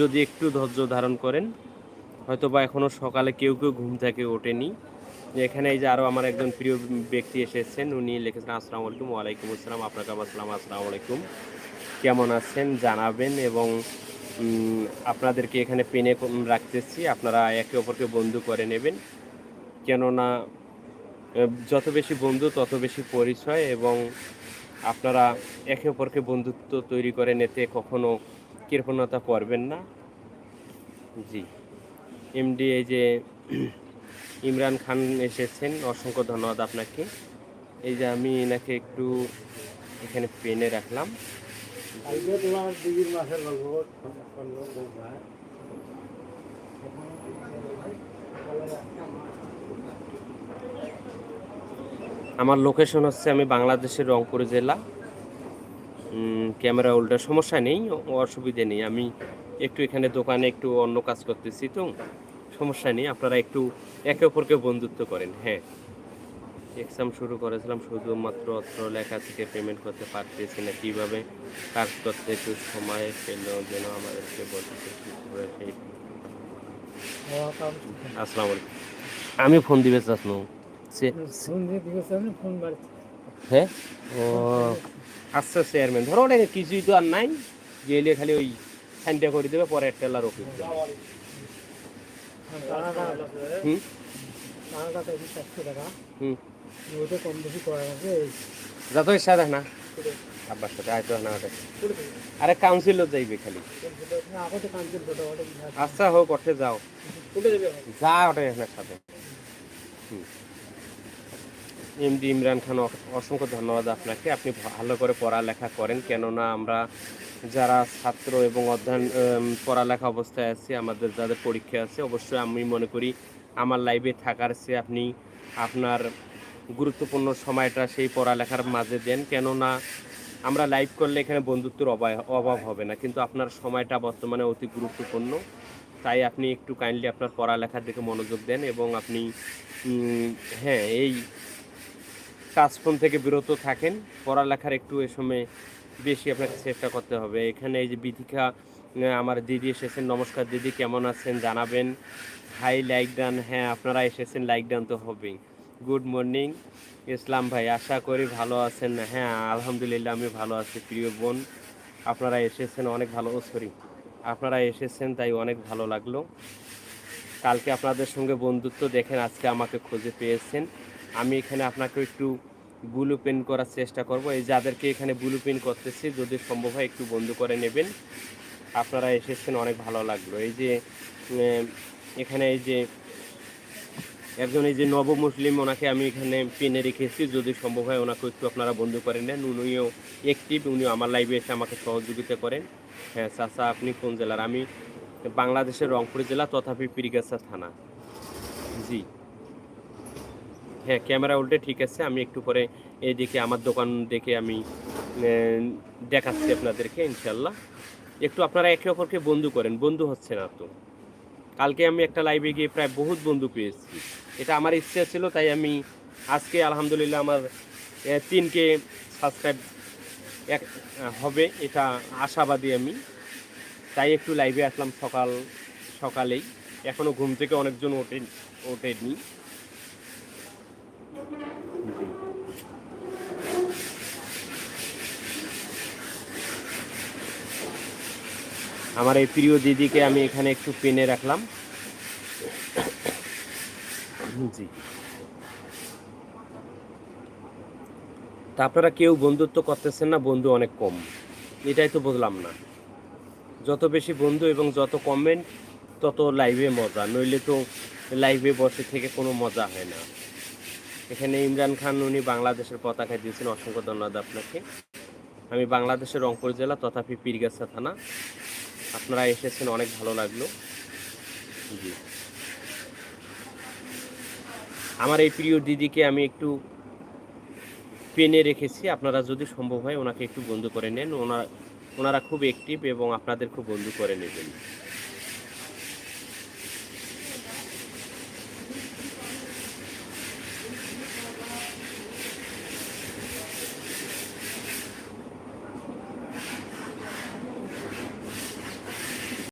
যদি একটু ধৈর্য ধারণ করেন হয়তো বা এখনও সকালে কেউ কেউ ঘুম থেকে ওঠেনি। এখানে এই যে আরও আমার একজন প্রিয় ব্যক্তি এসেছেন, উনি লিখেছেন, আসসালামু আলাইকুম, ওয়ালাইকুম আসসালাম, আপনাকে আসসালাম আসসালামু আলাইকুম। কেমন আছেন? জানাবেন এবং আপনাদেরকে এখানে পেনে রাখতেছি। আপনারা একে অপরকে বন্ধু করে নেবেন। কেননা যত বেশি বন্ধু, তত বেশি পরিচয় এবং আপনারা একে অপরকে বন্ধুত্ব তৈরি করে নিতে কখনো কৃপণতা করবেন না। জি। এমডি এই যে ইমরান খান এসেছেন, অসংখ্য ধন্যবাদ আপনাকে। এই যে আমি এনাকে একটু এখানে পেনে রাখলাম। আমার লোকেশন হচ্ছে আমি বাংলাদেশের রংপুর জেলা। ক্যামেরা উল্টার সমস্যা নেই অসুবিধে নেই। আমি একটু এখানে দোকানে একটু অন্য কাজ করতেছি তো সমস্যা নেই। আপনারা একটু একে অপরকে বন্ধুত্ব করেন হ্যাঁ। এক্সাম শুরু করেছিলাম শুধুমাত্র অত্র লেখা থেকে পেমেন্ট করতে পারতেছি না। কীভাবে কাজ করতে একটু সময় পেল যেন আমাদেরকে বলতে সেই। আসসালামু আলাইকুম। আমি ফোন দিবে চাচ্নু সে ফোন দিয়ে আমি ফোন বাড়ি হ্যাঁ? ও আচ্ছা চেয়ারম্যান ধরো ওটা কিছুই তো আর নাই গেলে খালি ওই সাইনটা করে দেবে, পরে একটা টেলার অফিস হুম? হুম। না। আব্বার সাথে আয় তো না ওটা আরে কাউন্সিলও যাইবে খালি। ওটা আচ্ছা হোক, ওঠে, যাও। যা এখানের সাথে। এমডি ইমরান খান অসংখ্য ধন্যবাদ আপনাকে। আপনি ভালো করে পড়ালেখা করেন, কেননা আমরা যারা ছাত্র এবং অধ্যয়ন পড়ালেখা অবস্থায় আছি, আমাদের যাদের পরীক্ষা আছে, অবশ্যই আমি মনে করি আমার লাইভে থাকার চেয়ে আপনি আপনার গুরুত্বপূর্ণ সময়টা সেই পড়ালেখার মাঝে দেন। কেননা আমরা লাইভ করলে এখানে বন্ধুত্বের অভাব হবে না, কিন্তু আপনার সময়টা বর্তমানে অতি গুরুত্বপূর্ণ। তাই আপনি একটু কাইন্ডলি আপনার পড়ালেখার দিকে মনোযোগ দেন এবং আপনি হ্যাঁ এই কাজকর্ম থেকে বিরত থাকেন। পড়ালেখার একটু এ সময় বেশি আপনাকে চেষ্টা করতে হবে। এখানে এই যে বিথিকা আমার দিদি এসেছেন। নমস্কার দিদি, কেমন আছেন? জানাবেন। Hi, like done. হ্যাঁ আপনারা এসেছেন, লাইক ডান তো হবেই। Good morning. ইসলাম ভাই, আশা করি ভালো আছেন। হ্যাঁ আলহামদুলিল্লাহ আমি ভালো আছি, প্রিয় বোন। আপনারা এসেছেন, অনেক ভালো। সরি, আপনারা এসেছেন, তাই অনেক ভালো লাগল। কালকে আপনাদের সঙ্গে বন্ধুত্ব দেখেন, আজকে আমাকে খুঁজে পেয়েছেন। আমি এখানে আপনাকে একটু ব্লু পেন করার চেষ্টা করব। এই যাদেরকে এখানে ব্লু পেন করতেছি, যদি সম্ভব হয় একটু বন্ধু করে নেবেন। আপনারা এসেছেন, অনেক ভালো লাগল। এই যে এখানে এই যে, একজন এই যে নব মুসলিম ওনাকে আমি এখানে পেনে রেখেছি। যদি সম্ভব হয় ওনাকে একটু আপনারা বন্ধু করে নেন। উনিও অ্যাক্টিভ উনিও আমার লাইভে এসে আমাকে সহযোগিতা করেন। হ্যাঁ চাচা, আপনি কোন জেলার? আমি বাংলাদেশের রংপুর জেলা, তথাপি পিরিগাছা থানা। জি। হ্যাঁ ক্যামেরা উল্টে ঠিক আছে, আমি একটু পরে এইদিকে আমার দোকান দেখে আমি দেখাচ্ছি আপনাদেরকে ইনশাল্লাহ একটু আপনারা একে অপরকে বন্ধু করেন, বন্ধু হচ্ছে না তো কালকে আমি একটা লাইভে গিয়ে প্রায় বহুত বন্ধু পেয়েছি। এটা আমার ইচ্ছা ছিল, তাই আমি আজকে আলহামদুলিল্লাহ আমার তিনকে সাবস্ক্রাইব এক, হবে, এটা আশাবাদী আমি। তাই একটু লাইভে আসলাম সকাল, সকালেই। এখনও ঘুম থেকে অনেকজন ওঠে ওঠেনি আমার এই প্রিয় দিদিকে আমি এখানে একটু পেনে রাখলাম। জি। তা আপনারা কেউ বন্ধুত্ব করতেছেন না, বন্ধু অনেক কম। এটাই তো বুঝলাম না। যত বেশি বন্ধু এবং যত কমেন্ট তত লাইভে মজা। নইলে তো লাইভে বসে থেকে কোনো মজা হয় না। এখানে ইমরান খান, উনি বাংলাদেশের পতাকা দিয়েছেন। অসংখ্য ধন্যবাদ আপনাকে। আমি বাংলাদেশের রংপুর জেলা, তথাপি পীরগাছা থানা। আপনারা এসেছেন, অনেক ভালো লাগল। জি। আমার এই প্রিয় দিদিকে আমি একটু পেনে রেখেছি। আপনারা যদি সম্ভব হয় ওনাকে একটু বন্ধু করে নেন। ওনার ওনারা খুব অ্যাক্টিভ এবং আপনাদের খুব বন্ধু করে নেবেন।